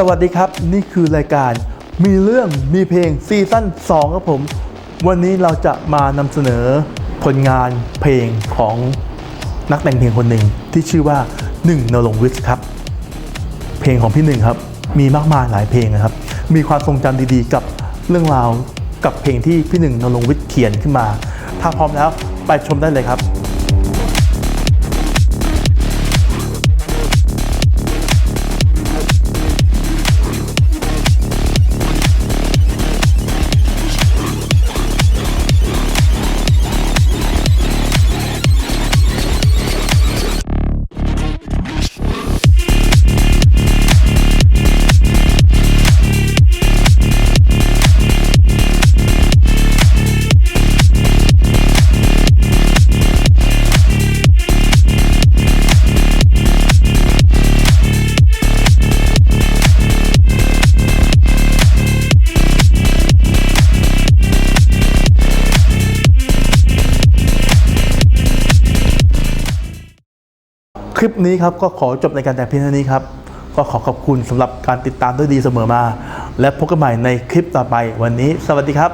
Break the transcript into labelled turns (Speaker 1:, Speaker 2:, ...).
Speaker 1: สวัสดีครับ นี่คือรายการมีเรื่องมีเพลงซีซั่น2ครับผม วันนี้เราจะมานำเสนอผลงานเพลงของนักแต่งเพลงคนหนึ่งที่ชื่อว่าหนึ่งนรงวิทย์ครับ เพลงของพี่หนึ่งครับ มีมากมายหลายเพลงนะครับ มีความทรงจำดีๆ กับเรื่องราวกับเพลงที่พี่หนึ่งนรงวิทย์เขียนขึ้นมา ถ้าพร้อมแล้วไปชมได้เลยครับ คลิปนี้ครับก็ขอจบในการแต่งเพลงเท่านี้ครับ ก็ขอขอบคุณสำหรับการติดตามด้วยดีเสมอมา และพบกันใหม่ในคลิปต่อไปวันนี้ สวัสดีครับ